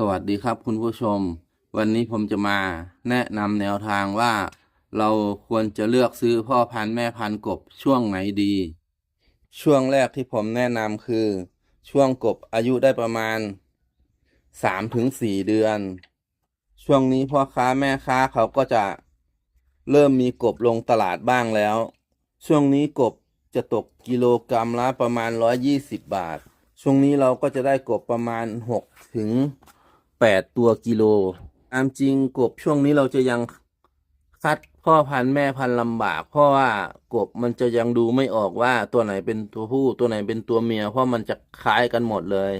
สวัสดีครับคุณผู้ชม วันนี้ผมจะมาแนะนำแนวทางว่า เราควรจะเลือกซื้อพ่อพันธุ์แม่พันธุ์กบช่วงไหนดี ช่วงแรกที่ผมแนะนำคือ ช่วงกบอายุได้ประมาณสามถึงสี่เดือน ช่วงนี้พ่อค้าแม่ค้าเขาก็จะเริ่มมีกบลงตลาดบ้างแล้ว ช่วงนี้กบจะตกกิโลกรัมละประมาณร้อยยี่สิบบาท ช่วงนี้เราก็จะได้กบประมาณหกถึง แปดตัวกิโลตามจริงกบช่วงนี้เราจะยังคัดพ่อพันธุ์แม่พันธุ์ลำบาก เพราะว่ากบมันจะยังดูไม่ออกว่าตัวไหนเป็นตัวผู้ตัวไหนเป็นตัวเมีย เพราะมันจะคล้ายกันหมดเลย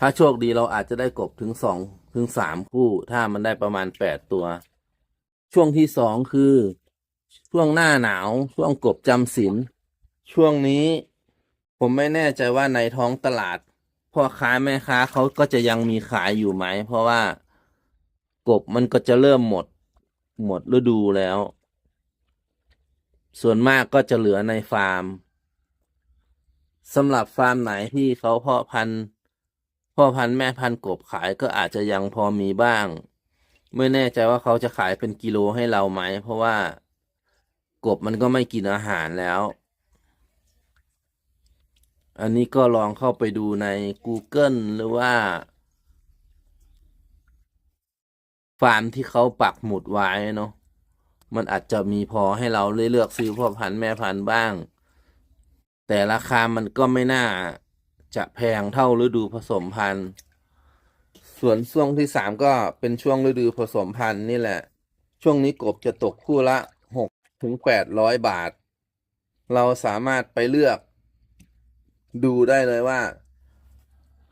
ถ้าโชคดีเราอาจจะได้กบถึงสองถึงสามคู่ ถ้ามันได้ประมาณแปดตัว ช่วงที่สองคือ ช่วงหน้าหนาว ช่วงกบจำศีลช่วงนี้ ผมไม่แน่ใจว่าในท้องตลาด พ่อค้าแม่ค้าเขาก็จะยังมีขายอยู่ไหม เพราะว่ากบมันก็จะเริ่มหมด หมดฤดูแล้ว ส่วนมากก็จะเหลือในฟาร์มสำหรับฟาร์มไหนที่เขาเพาะพันธุ์พ่อพันธุ์แม่พันธุ์กบขายก็อาจจะยังพอมีบ้าง ไม่แน่ใจว่าเขาจะขายเป็นกิโลให้เราไหม เพราะว่ากบมันก็ไม่กินอาหารแล้ว อันนี้ก็ลองเข้าไปดูใน Google หรือว่า ฟาร์มที่เขาปักหมุดไว้เนาะมันอาจจะมีพอให้เราเลือกซื้อพ่อพันธุ์แม่พันธุ์บ้าง แต่ราคามันก็ไม่น่าจะแพงเท่าฤดูผสมพันธุ์ ส่วนช่วงที่สามก็เป็นช่วงฤดูผสมพันธุ์นี่แหละ ช่วงนี้กบจะตกคู่ละหกถึงแปดร้อยบาท เราสามารถไปเลือก ดูได้เลยว่า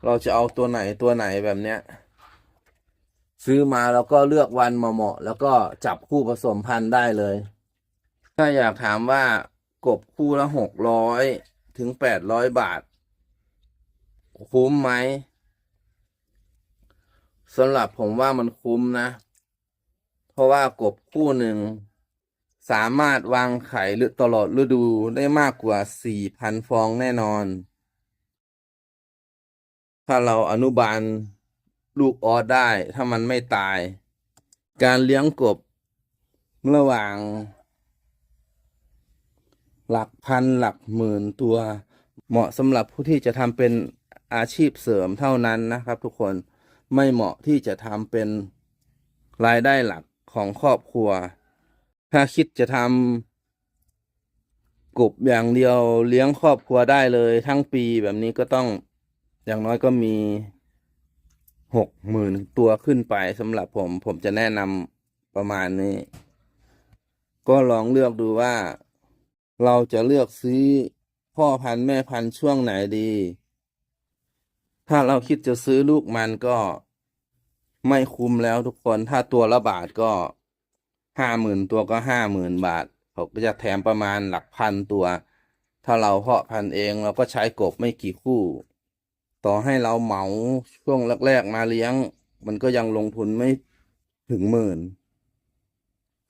เราจะเอาตัวไหนตัวไหนแบบเนี้ย ซื้อมาแล้วก็เลือกวันมาเหมาะแล้วก็จับคู่ผสมพันธุ์ได้เลย ถ้าอยากถามว่ากบคู่ละหกร้อยถึงแปดร้อยบาท คุ้มไหมสำหรับผมว่ามันคุ้มนะ เพราะว่ากบคู่หนึ่งสามารถวางไข่หรือตลอดฤดูได้มากกว่าสี่พันฟองแน่นอน ถ้าเราอนุบาลลูกออสได้ ถ้ามันไม่ตาย การเลี้ยงกบระหว่าง หลักพันหลักหมื่นตัว เหมาะสำหรับผู้ที่จะทำเป็นอาชีพเสริมเท่านั้นนะครับ ทุกคนไม่เหมาะที่จะทำเป็นรายได้หลักของครอบครัว ถ้าคิดจะทำกบอย่างเดียวเลี้ยงครอบครัวได้เลยทั้งปีแบบนี้ก็ต้อง อย่างน้อยก็มีหกหมื่นตัวขึ้นไปสำหรับผม ผมจะแนะนำประมาณนี้ ก็ลองเลือกดูว่า เราจะเลือกซื้อพ่อพันธุ์แม่พันธุ์ช่วงไหนดี ถ้าเราคิดจะซื้อลูกมันก็ไม่คุ้มแล้วทุกคนถ้าตัวละบาทก็ห้าหมื่นตัวก็ห้าหมื่นบาทเขาก็จะแถมประมาณหลักพันตัว ถ้าเราเพาะพันธุ์เองเราก็ใช้กบไม่กี่คู่ ต่อให้เราเหมาช่วงแรกๆมาเลี้ยง มันก็ยังลงทุนไม่ถึงหมื่น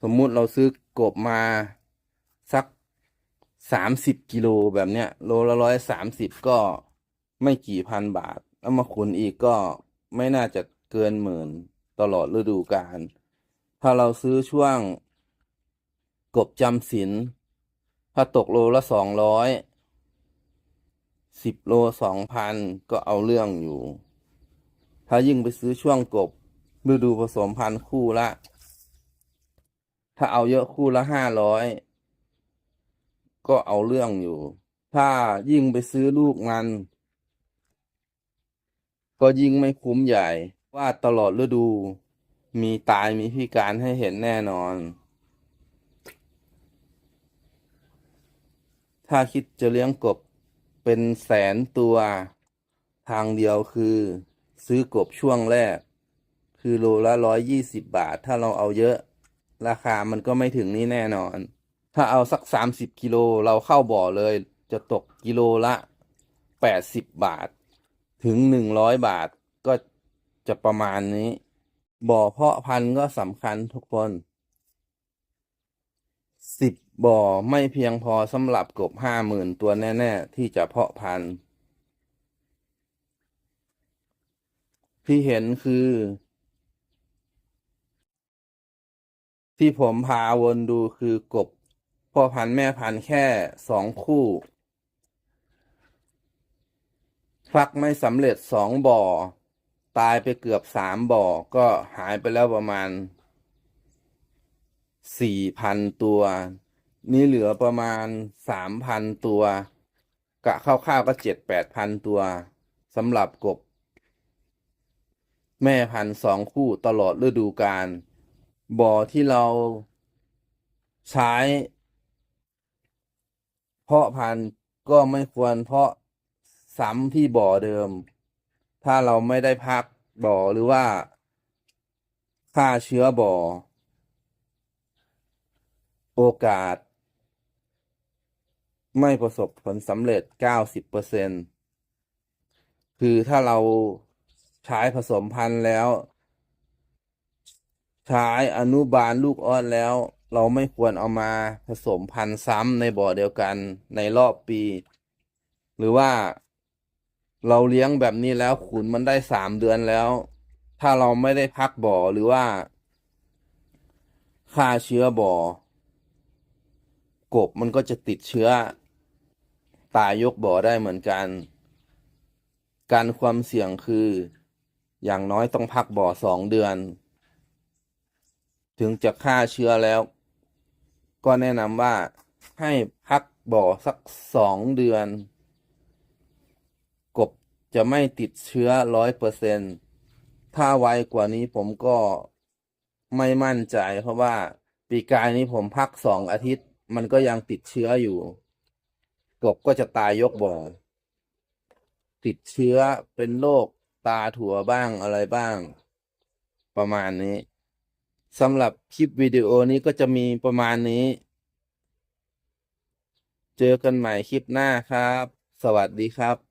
สมมุติเราซื้อกบมาสักสามสิบกิโลแบบเนี้ยโลละร้อยสามสิบก็ไม่กี่พันบาท แล้วมาขุนอีกก็ไม่น่าจะเกินหมื่นตลอดฤดูกาลถ้าเราซื้อช่วงกบจำศีลถ้าตกโลละสองร้อย สิบโลสองพันก็เอาเรื่องอยู่ ถ้ายิ่งไปซื้อช่วงกบฤดูผสมพันธุ์คู่ละ ถ้าเอาเยอะคู่ละห้าร้อยก็เอาเรื่องอยู่ ถ้ายิ่งไปซื้อลูกมัน ก็ยิ่งไม่คุ้มใหญ่ ว่าตลอดฤดูมีตายมีพิการให้เห็นแน่นอน ถ้าคิดจะเลี้ยงกบ เป็นแสนตัวทางเดียวคือซื้อกบช่วงแรก คือโลละร้อยยี่สิบบาท ถ้าเราเอาเยอะ ราคามันก็ไม่ถึงนี่แน่นอน ถ้าเอาสักสามสิบกิโลเราเข้าบ่อเลย จะตกกิโลละแปดสิบบาท ถึงหนึ่งร้อยบาทก็จะประมาณนี้ บ่อเพาะพันธุ์ก็สำคัญทุกคนสิบ บ่อไม่เพียงพอสำหรับกบห้าหมื่นตัวแน่ ๆ ที่จะเพาะพันธุ์ ที่เห็นคือ ที่ผมพาวนดูคือกบพ่อพันธุ์แม่พันธุ์แค่สองคู่ฟักไม่สำเร็จสองบ่อ ตายไปเกือบสามบ่อ ก็หายไปแล้วประมาณสี่พันตัว นี่เหลือประมาณสามพันตัวกะคร่าวๆก็เจ็ดแปดพันตัวสำหรับกบ แม่พันสองคู่ตลอดฤดูกาลบ่อที่เราใช้ เพาะพันธุ์ก็ไม่ควรเพาะซ้ำที่บ่อเดิม ถ้าเราไม่ได้พักบ่อหรือว่าฆ่าเชื้อบ่อ โอกาส ไม่ประสบผลสำเร็จ 90%คือถ้าเราใช้ผสมพันธุ์แล้ว ใช้อนุบาลลูกอ้อนแล้ว เราไม่ควรเอามาผสมพันธุ์ซ้ำในบ่อเดียวกันในรอบปี หรือว่าเราเลี้ยงแบบนี้แล้วขุนมันได้สามเดือนแล้ว ถ้าเราไม่ได้พักบ่อหรือว่าฆ่าเชื้อบ่อกบมันก็จะติดเชื้อ ตายยกบ่อได้เหมือนกัน การความเสี่ยงคืออย่างน้อยต้องพักบ่อสองเดือน ถึงจะฆ่าเชื้อแล้ว ก็แนะนำว่าให้พักบ่อสักสองเดือน กบจะไม่ติดเชื้อร้อยเปอร์เซ็นถ้าไวกว่านี้ผมก็ไม่มั่นใจ เพราะว่าปีกายนี้ผมพักสองอาทิตย์ มันก็ยังติดเชื้ออยู่ กบก็จะตายยกบ่อ ติดเชื้อเป็นโรคตาถั่วบ้างอะไรบ้าง ประมาณนี้สำหรับคลิปวิดีโอนี้ก็จะมีประมาณนี้ เจอกันใหม่คลิปหน้าครับ สวัสดีครับ